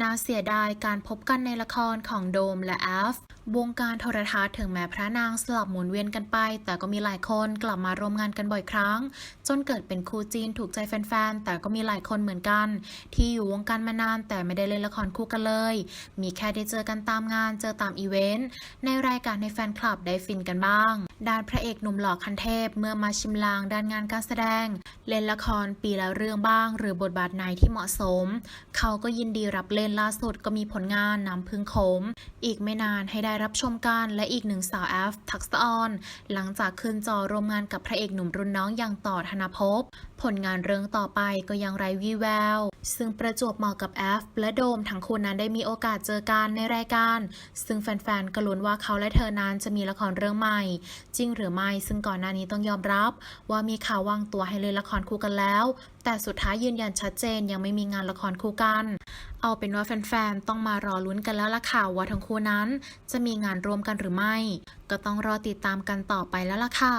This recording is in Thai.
น่าเสียดายการพบกันในละครของโดมและแอฟวงการโทรทัศน์ถึงแม้พระนางสลับหมุนเวียนกันไป แต่ก็มีหลายคนกลับมาร่วมงานกันบ่อยครั้ง จนเกิดเป็นคู่จีนถูกใจแฟนๆ แต่ก็มีหลายคนเหมือนกัน ที่อยู่วงการมานานแต่ไม่ได้เล่นละครคู่กันเลย มีแค่ได้เจอกันตามงานเจอตามอีเวนต์ในรายการในแฟนคลับได้ฟินกันบ้าง ด้านพระเอกหนุ่มหล่อคันเทพเมื่อมาชิมลางด้านงานการแสดง เล่นละครปีละเรื่องบ้าง หรือบทบาทไหนที่เหมาะสม เขาก็ยินดีรับเล่นล่าสุดก็มีผลงานน้ำพึ่งขม อีกไม่นานให้ได้รับชมกันและอีกหนึ่งสาวแอฟทักษออน หลังจากขึ้นจอร่วมงานกับพระเอกหนุ่มรุ่นน้องอย่างต่อธนภพ ผลงานเรื่องต่อไปก็ยังไร้วี่แวว ซึ่งประจวบเหมาะกับแอฟและโดมทั้งคู่นั้นได้มีโอกาสเจอกันในรายการ ซึ่งแฟนๆก็ลุ้นว่าเขาและเธอนั้นจะมีละครเรื่องใหม่ จริงหรือไม่ ซึ่งก่อนหน้านี้ต้องยอมรับ ว่ามีข่าววางตัวให้เล่นละครคู่กันแล้ว แต่สุดท้ายยืนยันชัดเจนยังไม่มีงานละครคู่กัน เอาเป็นว่าแฟนๆ ต้องมารอลุ้นกันแล้วล่ะค่ะว่าทั้งคู่นั้น จะมีงานร่วมกันหรือไม่ ก็ต้องรอติดตามกันต่อไปแล้วล่ะค่ะ